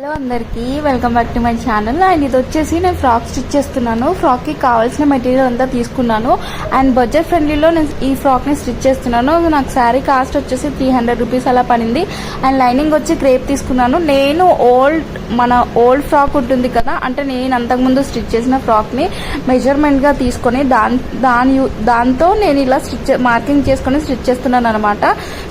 Hello అందరికీ welcome back to my channel. And ఇది వచ్చేసి నేను ఫ్రాక్ స్టిచ్ చేస్తున్నాను. ఫ్రాక్కి కావాల్సిన మెటీరియల్ అంతా తీసుకున్నాను. అండ్ బడ్జెట్ ఫ్రెండ్లీలో నేను ఈ ఫ్రాక్ని స్టిచ్ చేస్తున్నాను. నాకు శారీ కాస్ట్ వచ్చేసి త్రీ హండ్రెడ్ రూపీస్ అలా పడింది. అండ్ లైనింగ్ వచ్చి క్రేప్ తీసుకున్నాను. నేను ఓల్డ్ మన ఓల్డ్ ఫ్రాక్ ఉంటుంది కదా అంటే నేను అంతకుముందు స్టిచ్ చేసిన ఫ్రాక్ని మెజర్మెంట్గా తీసుకొని దాని దాని దాంతో నేను ఇలా స్టిచ్ మార్కింగ్ చేసుకొని స్టిచ్ చేస్తున్నాను అనమాట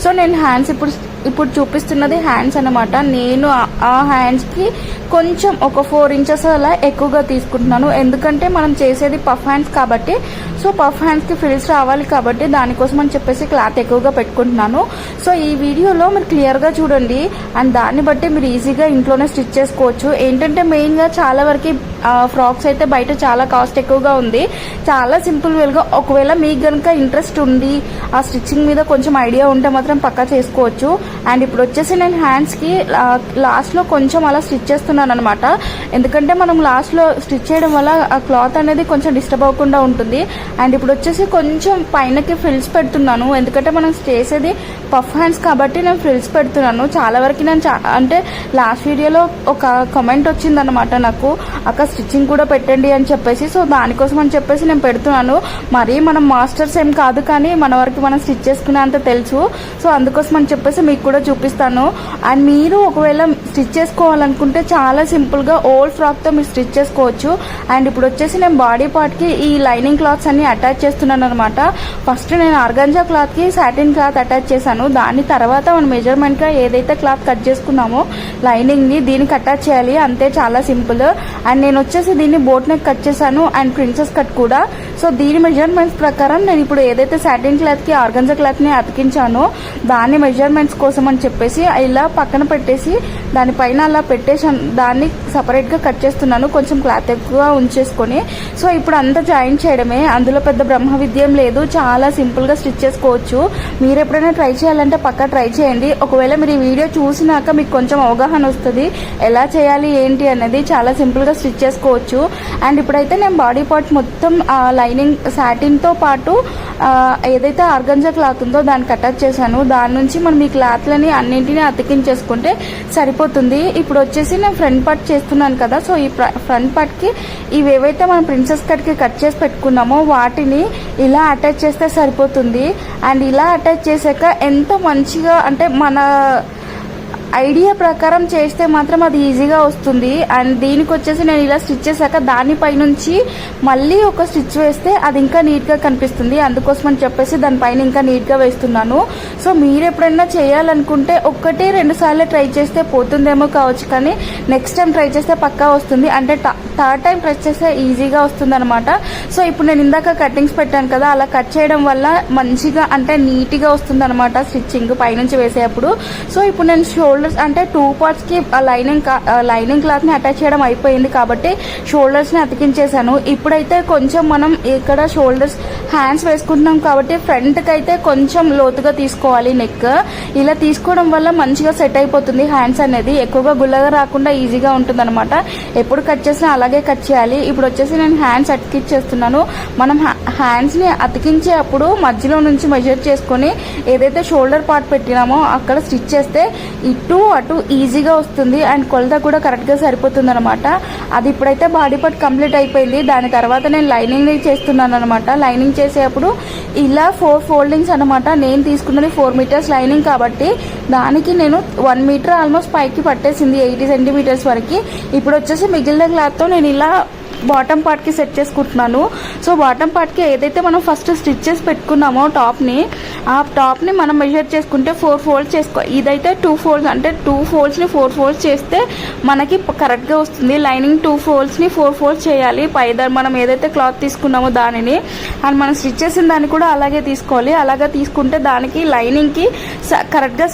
సో నేను హ్యాండ్స్ ఇప్పుడు ఇప్పుడు చూపిస్తున్నది హ్యాండ్స్ అనమాట నేను ఆ- ఆ హ్యాండ్స్కి కొంచెం ఒక ఫోర్ ఇంచెస్ అలా ఎక్కువగా తీసుకుంటున్నాను. ఎందుకంటే మనం చేసేది పఫ్ హ్యాండ్స్ కాబట్టి సో పఫ్ హ్యాండ్స్కి ఫిల్స్ రావాలి కాబట్టి దానికోసం అని చెప్పేసి క్లాత్ ఎక్కువగా పెట్టుకుంటున్నాను. సో ఈ వీడియోలో మీరు క్లియర్గా చూడండి. అండ్ దాన్ని బట్టి మీరు ఈజీగా ఇంట్లోనే స్టిచ్ చేసుకోవచ్చు. ఏంటంటే మెయిన్గా చాలా వరకు ఫ్రాక్స్ అయితే బయట చాలా కాస్ట్ ఎక్కువగా ఉంది. చాలా సింపుల్ వేలుగా ఒకవేళ మీకు కనుక ఇంట్రెస్ట్ ఉంది ఆ స్టిచ్చింగ్ మీద కొంచెం ఐడియా ఉంటే మాత్రం పక్కా చేసుకోవచ్చు. అండ్ ఇప్పుడు వచ్చేసి నేను హ్యాండ్స్కి లాస్ట్లో కొంచెం అలా స్టిచ్ చేస్తున్నాను అనమాట ఎందుకంటే మనం లాస్ట్లో స్టిచ్ చేయడం వల్ల ఆ క్లాత్ అనేది కొంచెం డిస్టర్బ్ అవ్వకుండా ఉంటుంది. అండ్ ఇప్పుడు వచ్చేసి కొంచెం పైనకి ఫ్రిల్స్ పెడుతున్నాను. ఎందుకంటే మనం చేసేది పఫ్ హ్యాండ్స్ కాబట్టి నేను ఫ్రిల్స్ పెడుతున్నాను. చాలా వరకు నేను చా- అంటే లాస్ట్ వీడియోలో ఒక కమెంట్ వచ్చిందనమాట నాకు. అక్క స్టిచ్చింగ్ కూడా పెట్టండి అని చెప్పేసి సో దానికోసం అని చెప్పేసి నేను పెడుతున్నాను. మరీ మనం మాస్టర్స్ ఏం కాదు కానీ మన వరకు మనం స్టిచ్ చేసుకునే అంత తెలుసు. సో అందుకోసం అని చెప్పేసి మీకు కూడా చూపిస్తాను. అండ్ మీరు ఒకవేళ స్టిచ్ చేసుకోవాలనుకుంటే చాలా సింపుల్గా ఓల్డ్ ఫ్రాక్తో మీరు స్టిచ్ చేసుకోవచ్చు. అండ్ ఇప్పుడు వచ్చేసి నేను బాడీ పార్ట్కి ఈ లైనింగ్ క్లాత్స్ అన్ని అటాచ్ చేస్తున్నాను అనమాట ఫస్ట్ నేను ఆర్గంజా క్లాత్కి సాటిన్ క్లాత్ అటాచ్ చేశాను. దాని తర్వాత మనం మెజర్మెంట్గా ఏదైతే క్లాత్ కట్ చేసుకున్నామో లైనింగ్ని దీనికి అటాచ్ చేయాలి. అంతే చాలా సింపుల్. అండ్ నేను వచ్చేసి దీన్ని బోట్ నెక్ కట్ చేశాను. అండ్ ప్రిన్సెస్ కట్ కూడా. సో దీని మెజర్మెంట్స్ ప్రకారం నేను ఇప్పుడు ఏదైతే సాటిన్ క్లాత్కి ఆర్గంజా క్లాత్ని అతికించానో దాని మెజర్మెంట్స్ కోసం అని చెప్పేసి ఇలా పక్కన పెట్టేసి దానిపైన అలా పెట్టేసాను దాన్ని సపరేట్గా కట్ చేస్తున్నాను. కొంచెం క్లాత్ ఎక్కువ ఉంచేసుకొని. సో ఇప్పుడు అంతా జాయిన్ చేయడమే. అందులో పెద్ద బ్రహ్మ విద్యం లేదు. చాలా సింపుల్గా స్టిచ్ చేసుకోవచ్చు. మీరు ఎప్పుడైనా ట్రై చేయాలంటే పక్కా ట్రై చేయండి. ఒకవేళ మీరు ఈ వీడియో చూసినాక మీకు కొంచెం అవగాహన వస్తుంది. ఎలా చేయాలి ఏంటి అనేది చాలా సింపుల్గా స్టిచ్ చేసుకోవచ్చు. అండ్ ఇప్పుడైతే నేను బాడీ పార్ట్ మొత్తం ఆ లైనింగ్ సాటిన్తో పాటు ఏదైతే ఆర్గంజా క్లాత్ ఉందో దానికి అటాచ్ చేశాను. దాని నుంచి మనం ఈ క్లాత్లని అన్నింటినీ అతికించేసుకుంటే సరిపోతుంది. ఇప్పుడు వచ్చేసి నేను ఫ్రంట్ పార్ట్ చేస్తున్నాను కదా సో ఈ ఫ్రంట్ పార్ట్కి ఇవేవైతే మనం ప్రిన్సెస్ కట్కి కట్ చేసి పెట్టుకున్నామో వాటిని ఇలా అటాచ్ చేస్తే సరిపోతుంది. అండ్ ఇలా అటాచ్ చేశాక ఎంత మంచిగా అంటే మన ఐడియా ప్రకారం చేస్తే మాత్రం అది ఈజీగా వస్తుంది. అండ్ దీనికి వచ్చేసి నేను ఇలా స్టిచ్ చేశాక దానిపైనుంచి మళ్ళీ ఒక స్టిచ్ వేస్తే అది ఇంకా నీట్గా కనిపిస్తుంది. అందుకోసం అని చెప్పేసి దానిపైన ఇంకా నీట్గా వేస్తున్నాను. సో మీరు ఎప్పుడైనా చేయాలనుకుంటే ఒక్కటి రెండు సార్లు ట్రై చేస్తే పోతుందేమో కావచ్చు కానీ నెక్స్ట్ టైం ట్రై చేస్తే పక్కా వస్తుంది. అంటే థర్డ్ టైం ట్రై చేస్తే ఈజీగా వస్తుంది అనమాట సో ఇప్పుడు నేను ఇందాక కటింగ్స్ పెట్టాను కదా అలా కట్ చేయడం వల్ల మంచిగా అంటే నీట్గా వస్తుంది అనమాట స్టిచ్చింగ్ పైనుంచి వేసేటప్పుడు సో ఇప్పుడు నేను షోల్డర్స్ అంటే టూ పార్ట్స్కి లైనింగ్ లైనింగ్ క్లాత్ని అటాచ్ చేయడం అయిపోయింది కాబట్టి షోల్డర్స్ని అతికించేశాను. ఇప్పుడైతే కొంచెం మనం ఇక్కడ షోల్డర్స్ హ్యాండ్స్ వేసుకుంటున్నాం కాబట్టి ఫ్రంట్కి అయితే కొంచెం లోతుగా తీసుకోవాలి నెక్ ఇలా తీసుకోవడం వల్ల మంచిగా సెట్ అయిపోతుంది హ్యాండ్స్ అనేది. ఎక్కువగా గుల్లగా రాకుండా ఈజీగా ఉంటుంది అనమాట ఎప్పుడు కట్ చేసినా అలాగే కట్ చేయాలి. ఇప్పుడు వచ్చేసి నేను హ్యాండ్స్ అతికిచ్చేస్తున్నాను. మనం హ్యాండ్స్ని అతికించే అప్పుడు మధ్యలో నుంచి మెజర్ చేసుకొని ఏదైతే షోల్డర్ పార్ట్ పెట్టినామో అక్కడ స్టిచ్ చేస్తే ఇటు అటు ఈజీగా వస్తుంది అండ్ కొలత కూడా కరెక్ట్గా సరిపోతుంది అనమాట అది ఇప్పుడైతే బాడీ పార్ట్ కంప్లీట్ అయిపోయింది. దాని తర్వాత నేను లైనింగ్ చేస్తున్నాను అనమాట లైనింగ్ చేసేటప్పుడు ఇలా ఫోర్ ఫోల్డింగ్స్ అనమాట నేను తీసుకున్నది ఫోర్ మీటర్స్ లైనింగ్ కాబట్టి దానికి నేను వన్ మీటర్ ఆల్మోస్ట్ పైకి పట్టేసింది ఎయిటీ సెంటీమీటర్స్ వరకు. ఇప్పుడు వచ్చేసి మిగిలిన క్లాత్తో నేను ఇలా బాటమ్ పార్ట్కి సెట్ చేసుకుంటున్నాను. సో బాటమ్ పార్ట్కి ఏదైతే మనం ఫస్ట్ స్టిచ్ చేసి పెట్టుకున్నామో టాప్ని ఆ టాప్ని మనం మెజర్ చేసుకుంటే ఫోర్ ఫోల్డ్స్ చేసుకో ఇదైతే టూ ఫోల్డ్స్ అంటే టూ ఫోల్డ్స్ని ఫోర్ ఫోల్డ్స్ చేస్తే మనకి కరెక్ట్గా వస్తుంది. లైనింగ్ టూ ఫోల్డ్స్ని ఫోర్ ఫోల్డ్స్ చేయాలి. పైద మనం ఏదైతే క్లాత్ తీసుకున్నామో దానిని అండ్ మనం స్టిచ్ చేసిన దాన్ని కూడా అలాగే తీసుకోవాలి. అలాగే తీసుకుంటే దానికి లైనింగ్కి కరెక్ట్గా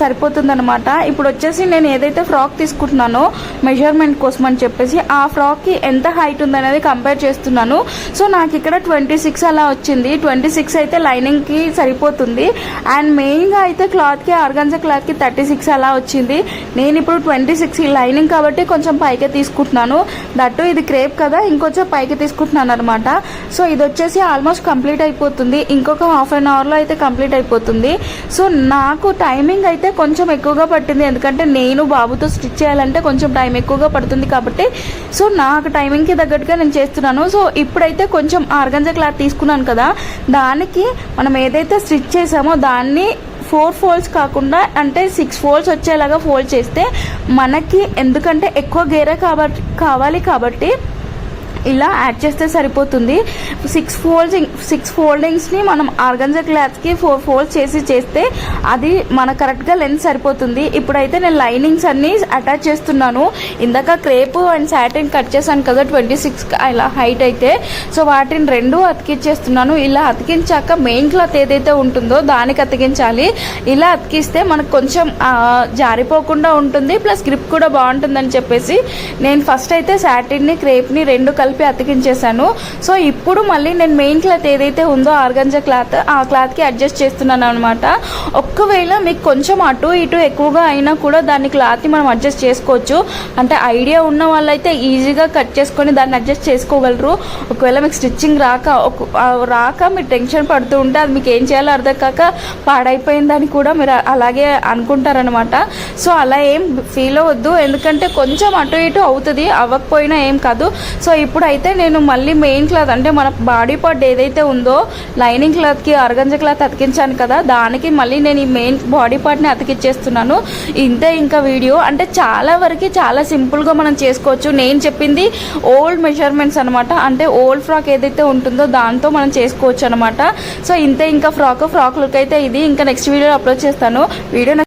సరిపోతుంది అనమాట ఇప్పుడు వచ్చేసి నేను ఏదైతే ఫ్రాక్ తీసుకుంటున్నానో మెజర్మెంట్ కోసం అని చెప్పేసి ఆ ఫ్రాక్కి ఎంత హైట్ ఉంది అనేది కంపేర్ చేస్తున్నాను. సో నాకు ఇక్కడ ట్వంటీ సిక్స్ అలా వచ్చింది. ట్వంటీ సిక్స్ అయితే లైనింగ్కి సరిపోతుంది. అండ్ మెయిన్గా అయితే క్లాత్కి ఆర్గన్జా క్లాత్కి థర్టీ సిక్స్ అలా వచ్చింది. నేను ఇప్పుడు ట్వంటీ సిక్స్ లైనింగ్ కాబట్టి కొంచెం పైకి తీసుకుంటున్నాను. దట్టు ఇది క్రేప్ కదా ఇంకొంచెం పైకి తీసుకుంటున్నాను అనమాట సో ఇది వచ్చేసి ఆల్మోస్ట్ కంప్లీట్ అయిపోతుంది. ఇంకొక హాఫ్ అన్ అవర్లో అయితే కంప్లీట్ అయిపోతుంది. సో నాకు టైమింగ్ అయితే కొంచెం ఎక్కువగా పట్టింది. ఎందుకంటే నేను బాబుతో స్టిచ్ చేయాలంటే కొంచెం టైం ఎక్కువగా పడుతుంది కాబట్టి. సో నాకు టైమింగ్ టైమింగ్కి తగ్గట్టుగా నేను చేస్తున్నాను. సో ఇప్పుడైతే కొంచెం ఆర్గంజా క్లాత్ తీసుకున్నాను కదా దానికి మనం ఏదైతే స్టిచ్ చేసామో దాన్ని ఫోర్ ఫోల్డ్స్ కాకుండా అంటే సిక్స్ ఫోల్డ్స్ వచ్చేలాగా ఫోల్డ్ చేస్తే మనకి ఎందుకంటే ఎక్కువ గేర కాబట్టి కావాలి కాబట్టి ఇలా యాడ్ చేస్తే సరిపోతుంది. సిక్స్ ఫోల్డింగ్ సిక్స్ ఫోల్డింగ్స్ని మనం ఆర్గంజా క్లాత్కి ఫోర్ ఫోల్డ్ చేసి చేస్తే అది మన కరెక్ట్గా లెంత్ సరిపోతుంది. ఇప్పుడైతే నేను లైనింగ్స్ అన్నీ అటాచ్ చేస్తున్నాను. ఇందాక క్రేప్ అండ్ శాటిన్ కట్ చేశాను కదా ట్వంటీ సిక్స్ ఇలా హైట్ అయితే. సో వాటిని రెండు అతికించేస్తున్నాను ఇలా అతికించాక మెయిన్ క్లాత్ ఏదైతే ఉంటుందో దానికి అతికించాలి. ఇలా అతికిస్తే మనకు కొంచెం జారిపోకుండా ఉంటుంది. ప్లస్ గ్రిప్ కూడా బాగుంటుందని చెప్పేసి నేను ఫస్ట్ అయితే శాటిన్ని క్రేప్ని రెండు కలిపి అతికించేశాను. సో ఇప్పుడు మళ్ళీ నేను మెయిన్ క్లాత్ ఏదైతే ఉందో ఆర్గంజా క్లాత్ ఆ క్లాత్కి అడ్జస్ట్ చేస్తున్నాను అనమాట ఒక్కవేళ మీకు కొంచెం అటు ఇటు ఎక్కువగా అయినా కూడా దాన్ని క్లాత్ని మనం అడ్జస్ట్ చేసుకోవచ్చు. అంటే ఐడియా ఉన్న వాళ్ళైతే ఈజీగా కట్ చేసుకొని దాన్ని అడ్జస్ట్ చేసుకోగలరు. ఒకవేళ మీకు స్టిచ్చింగ్ రాక ఒక- రాక మీరు టెన్షన్ పడుతూ ఉంటే అది మీకు ఏం చేయాలో అర్థం కాక పాడైపోయిందని కూడా మీరు అలాగే అనుకుంటారనమాట సో అలా ఏం ఫీల్ అవ్వద్దు. ఎందుకంటే కొంచెం అటు ఇటు అవుతుంది అవ్వకపోయినా ఏం కాదు. సో ఇప్పుడైతే నేను మళ్ళీ మెయిన్ క్లాత్ అంటే మన బాడీ పార్ట్ ఏదైతే ఉందో లైనింగ్ క్లాత్కి అర్గంజ క్లాత్ అతికించాను కదా దానికి మళ్ళీ నేను ఈ మెయిన్ బాడీ పార్ట్ని అతికిచ్చేస్తున్నాను. ఇంతే ఇంకా వీడియో. అంటే చాలా వరకు చాలా సింపుల్గా మనం చేసుకోవచ్చు. నేను చెప్పింది ఓల్డ్ మెజర్మెంట్స్ అనమాట అంటే ఓల్డ్ ఫ్రాక్ ఏదైతే ఉంటుందో దాంతో మనం చేసుకోవచ్చు అనమాట సో ఇంతే ఇంకా ఫ్రాక్. ఫ్రాక్ లుక్ అయితే ఇది. ఇంకా నెక్స్ట్ వీడియో అప్లోడ్ చేస్తాను. వీడియో